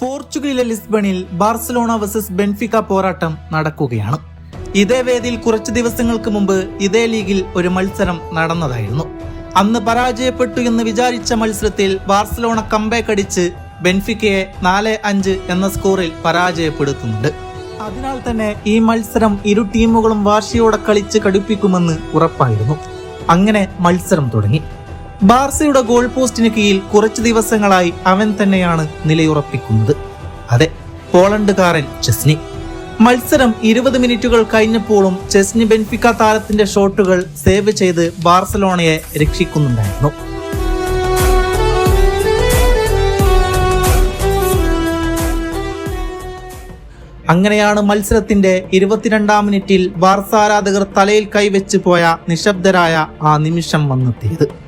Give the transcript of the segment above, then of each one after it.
പോർച്ചുഗലിലെ ലിസ്ബണിൽ Barcelona versus Benfica പോരാട്ടം നടക്കുകയാണ്. ഇതേ വേദിയിൽ കുറച്ച് ദിവസങ്ങൾക്ക് മുമ്പ് ഇതേ ലീഗിൽ ഒരു മത്സരം നടന്നതായിരുന്നു. അന്ന് പരാജയപ്പെട്ടു എന്ന് വിചാരിച്ച മത്സരത്തിൽ ബാർസലോണ കംബാക്ക് അടിച്ച് ബെൻഫിക്കയെ നാല് അഞ്ച് എന്ന സ്കോറിൽ പരാജയപ്പെടുത്തുന്നുണ്ട്. അതിനാൽ തന്നെ ഈ മത്സരം ഇരു ടീമുകളും വാശിയോടെ കളിച്ച് കടുപ്പിക്കുമെന്ന് ഉറപ്പായിരുന്നു. അങ്ങനെ മത്സരം തുടങ്ങി. ബാർസയുടെ ഗോൾ പോസ്റ്റിന് കീഴിൽ കുറച്ചു ദിവസങ്ങളായി അവൻ തന്നെയാണ് നിലയുറപ്പിക്കുന്നത്. അതെ പോളണ്ടുകാരൻ ചെസ്നി. മത്സരം ഇരുപത് മിനിറ്റുകൾ കഴിഞ്ഞപ്പോഴും ചെസ്നി ബെൻഫിക്ക താരത്തിന്റെ ഷോട്ടുകൾ സേവ് ചെയ്ത് ബാർസലോണയെ രക്ഷിക്കുന്നുണ്ടായിരുന്നു. അങ്ങനെയാണ് മത്സരത്തിന്റെ ഇരുപത്തിരണ്ടാം മിനിറ്റിൽ ബാർസ ആരാധകർ തലയിൽ കൈവച്ച് പോയ നിശബ്ദരായ ആ നിമിഷം വന്നെത്തിയത്.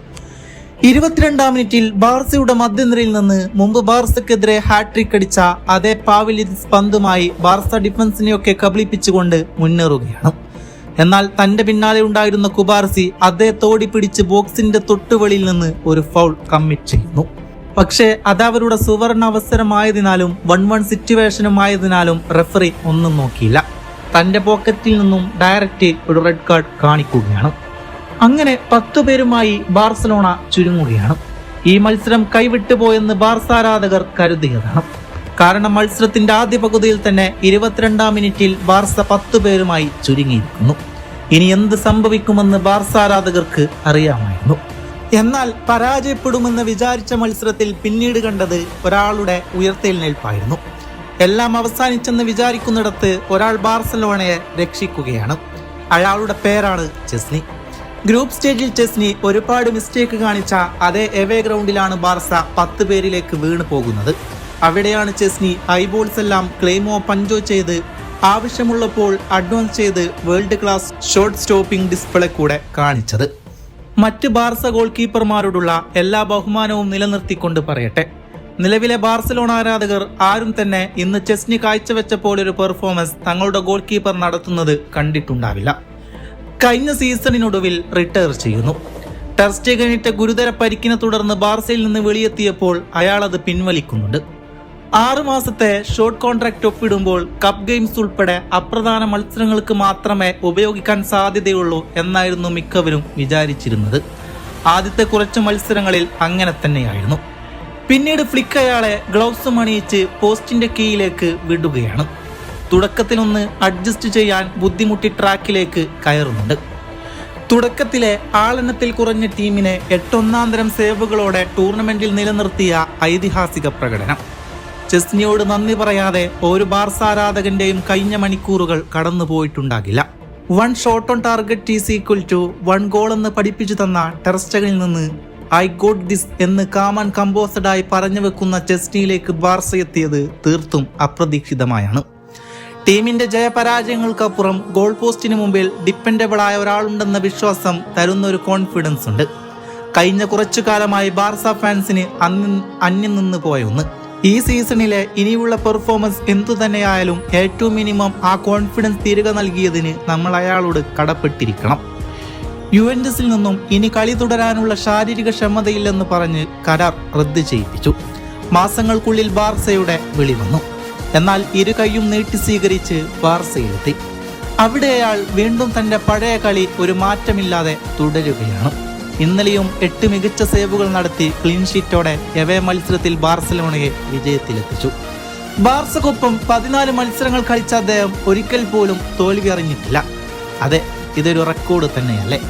ഇരുപത്തിരണ്ടാം മിനിറ്റിൽ ബാർസയുടെ മധ്യനിരയിൽ നിന്ന് മുമ്പ് ബാർസക്കെതിരെ ഹാട്രിക് അടിച്ച അതേ പാവിലിസ് പന്തുമായി ബാർസ ഡിഫൻസിനെയൊക്കെ കബളിപ്പിച്ചുകൊണ്ട് മുന്നേറുകയാണ്. എന്നാൽ തന്റെ പിന്നാലെ ഉണ്ടായിരുന്ന കുബാർസി അതേ തോടി പിടിച്ച് ബോക്സിന്റെ തൊട്ടുവെളിയിൽ നിന്ന് ഒരു ഫൗൾ കമ്മിറ്റ് ചെയ്യുന്നു. പക്ഷേ അതവരുടെ സുവർണ അവസരമായതിനാലും വൺ വൺ സിറ്റുവേഷനും ആയതിനാലും റെഫറി ഒന്നും നോക്കിയില്ല. തന്റെ പോക്കറ്റിൽ നിന്നും ഡയറക്റ്റ് ഒരു റെഡ് കാർഡ് കാണിക്കുകയാണ്. അങ്ങനെ പത്തു പേരുമായി ബാർസലോണ ചുരുങ്ങുകയാണ്. ഈ മത്സരം കൈവിട്ടു പോയെന്ന് ബാർസ ആരാധകർ കരുതിയതാണ് കാരണം മത്സരത്തിന്റെ ആദ്യ പകുതിയിൽ തന്നെ ഇരുപത്തിരണ്ടാം മിനിറ്റിൽ ബാർസ പത്തു പേരുമായി ചുരുങ്ങിയിരിക്കുന്നു. ഇനി എന്ത് സംഭവിക്കുമെന്ന് ബാർസ ആരാധകർക്ക് അറിയാമായിരുന്നു. എന്നാൽ പരാജയപ്പെടുമെന്ന് വിചാരിച്ച മത്സരത്തിൽ പിന്നീട് കണ്ടത് ഒരാളുടെ ഉയർത്തെഴുന്നേൽപ്പായിരുന്നു. എല്ലാം അവസാനിച്ചെന്ന് വിചാരിക്കുന്നിടത്ത് ഒരാൾ ബാർസലോണയെ രക്ഷിക്കുകയാണ്. അയാളുടെ പേരാണ് ചെസ്നി. ഗ്രൂപ്പ് സ്റ്റേജിൽ ചെസ്നി ഒരുപാട് മിസ്റ്റേക്ക് കാണിച്ച അതേ എവേ ഗ്രൗണ്ടിലാണ് ബാർസ പത്ത് പേരിലേക്ക് വീണു പോകുന്നത്. അവിടെയാണ് ചെസ്നി ഹൈബോൾസ് എല്ലാം ക്ലെയിമോ പഞ്ചോ ചെയ്ത് ആവശ്യമുള്ളപ്പോൾ അഡ്വാൻസ് ചെയ്ത് world class short stopping display കൂടെ കാണിച്ചത്. മറ്റ് ബാർസ ഗോൾ കീപ്പർമാരോടുള്ള എല്ലാ ബഹുമാനവും നിലനിർത്തിക്കൊണ്ട് പറയട്ടെ. നിലവിലെ ബാർസലോണ ആരാധകർ ആരും തന്നെ ഇന്ന് ചെസ്നി കാഴ്ചവെച്ച പോലൊരു പെർഫോമൻസ് തങ്ങളുടെ ഗോൾ കീപ്പർ നടത്തുന്നത് കണ്ടിട്ടുണ്ടാവില്ല. കഴിഞ്ഞ സീസണിനൊടുവിൽ റിട്ടയർ ചെയ്യുന്നു. ടെർസ്റ്റേഗനിട്ട ഗുരുതര പരിക്കിനെ തുടർന്ന് ബാർസയിൽ നിന്ന് വെളിയെത്തിയപ്പോൾ അയാൾ അത് പിൻവലിക്കുന്നുണ്ട്. ആറു മാസത്തെ ഷോർട്ട് കോൺട്രാക്ട് ഒപ്പിടുമ്പോൾ കപ്പ് ഗെയിംസ് ഉൾപ്പെടെ അപ്രധാന മത്സരങ്ങൾക്ക് മാത്രമേ ഉപയോഗിക്കാൻ സാധ്യതയുള്ളൂ എന്നായിരുന്നു മിക്കവരും വിചാരിച്ചിരുന്നത്. ആദ്യത്തെ കുറച്ച് മത്സരങ്ങളിൽ അങ്ങനെ തന്നെയായിരുന്നു. പിന്നീട് ഫ്ലിക്ക് അയാളെ ഗ്ലൗസും അണിയിച്ച് പോസ്റ്റിന്റെ കീയിലേക്ക് വിടുകയാണ്. തുടക്കത്തിലൊന്ന് അഡ്ജസ്റ്റ് ചെയ്യാൻ ബുദ്ധിമുട്ടി ട്രാക്കിലേക്ക് കയറുന്നുണ്ട്. തുടക്കത്തിലെ ആളെണ്ണത്തിൽ കുറഞ്ഞ ടീമിനെ എട്ടൊന്നാന്തരം സേവുകളോടെ ടൂർണമെന്റിൽ നിലനിർത്തിയ ഐതിഹാസിക പ്രകടനം. ചെസ്നിയോട് നന്ദി പറയാതെ ഒരു ബാർസ ആരാധകന്റെയും കഴിഞ്ഞ മണിക്കൂറുകൾ കടന്നുപോയിട്ടുണ്ടാകില്ല. One shot on target is equal to one goal എന്ന് പഠിപ്പിച്ചു തന്ന ടെറസ്റ്റകളിൽ നിന്ന് ഐ ഗോട്ട് ദിസ് എന്ന് കാമൻ കമ്പോസഡായി പറഞ്ഞു വെക്കുന്ന ചെസ്നിയിലേക്ക് ബാർസ എത്തിയത് തീർത്തും അപ്രതീക്ഷിതമായാണ്. ടീമിന്റെ ജയപരാജയങ്ങൾക്കപ്പുറം ഗോൾ പോസ്റ്റിന് മുമ്പിൽ ഡിപ്പെൻഡബിൾ ആയ ഒരാളുണ്ടെന്ന വിശ്വാസം തരുന്ന ഒരു കോൺഫിഡൻസ് ഉണ്ട്. കഴിഞ്ഞ കുറച്ചു കാലമായി ബാർസ ഫാൻസിന് അന്യം നിന്ന് പോയ ഒന്ന്. ഈ സീസണിലെ ഇനിയുള്ള പെർഫോമൻസ് എന്തു തന്നെയായാലും ഏറ്റവും മിനിമം ആ കോൺഫിഡൻസ് തിരികെ നൽകിയതിന് നമ്മൾ അയാളോട് കടപ്പെട്ടിരിക്കണം. യുവൻഡസിൽ നിന്നും ഇനി കളി തുടരാനുള്ള ശാരീരിക ക്ഷമതയില്ലെന്ന് പറഞ്ഞ് കരാർ റദ്ദ് ചെയ്യിപ്പിച്ചു. മാസങ്ങൾക്കുള്ളിൽ ബാർസയുടെ വിളി വന്നു. എന്നാൽ ഇരു കൈയും നീട്ടി സ്വീകരിച്ച് വാർസയിലെത്തി. അവിടെ അയാൾ വീണ്ടും തന്റെ പഴയ കളി ഒരു മാറ്റമില്ലാതെ തുടരുകയാണ്. ഇന്നലെയും എട്ട് മികച്ച സേവുകൾ നടത്തി ക്ലീൻ ഷീറ്റോടെ എവേ മത്സരത്തിൽ ബാർസലോണയെ വിജയത്തിലെത്തിച്ചു. ബാർസക്കൊപ്പം പതിനാല് മത്സരങ്ങൾ കളിച്ച അദ്ദേഹം ഒരിക്കൽ പോലും തോൽവി അറിഞ്ഞിട്ടില്ല അതെ ഇതൊരു റെക്കോർഡ് തന്നെയല്ലേ?